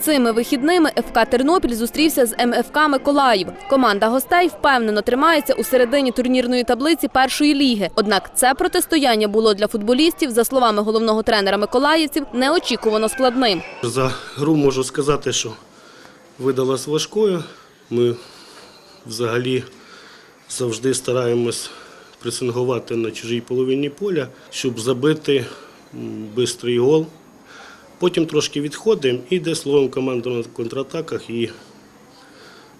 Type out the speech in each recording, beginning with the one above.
Цими вихідними ФК Тернопіль зустрівся з МФК Миколаїв. Команда гостей впевнено тримається у середині турнірної таблиці першої ліги. Однак це протистояння було для футболістів, за словами головного тренера миколаївців, неочікувано складним. За гру можу сказати, що видалась важкою. Ми взагалі завжди стараємось пресингувати на чужій половині поля, щоб забити бистрий гол. Потім трошки відходимо і йде словом команда на контратаках. І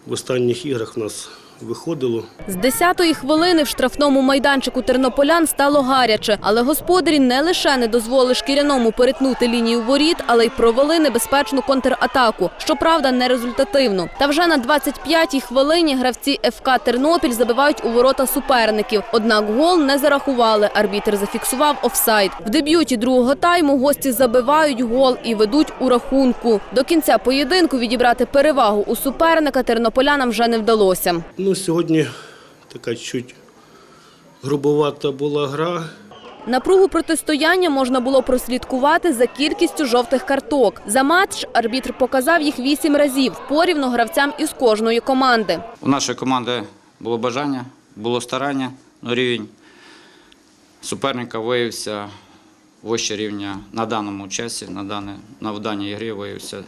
в останніх іграх в нас виходило. З 10-ї хвилини в штрафному майданчику тернополян стало гаряче, але господарі не лише не дозволили шкіряному перетнути лінію воріт, але й провели небезпечну контратаку. Щоправда, не результативну. Та вже на 25-й хвилині гравці ФК Тернопіль забивають у ворота суперників. Однак гол не зарахували. Арбітр зафіксував офсайд. В дебюті другого тайму гості забивають гол і ведуть у рахунку. До кінця поєдинку відібрати перевагу у суперника тернополянам вже не вдалося. Ну, сьогодні така чуть грубовата була гра. Напругу протистояння можна було прослідкувати за кількістю жовтих карток. За матч арбітр показав їх вісім разів порівну гравцям із кожної команди. У нашої команди було бажання, було старання, але рівень суперника виявився вище рівня на даному часі, на, дане, на даній грі виявився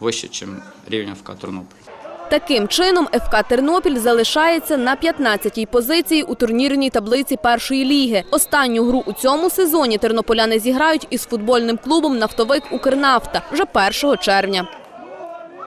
вище, ніж рівень ФК Тернопіль. Таким чином, ФК Тернопіль залишається на 15-й позиції у турнірній таблиці першої ліги. Останню гру у цьому сезоні тернополяни зіграють із футбольним клубом Нафтовик Укрнафта вже 1 червня.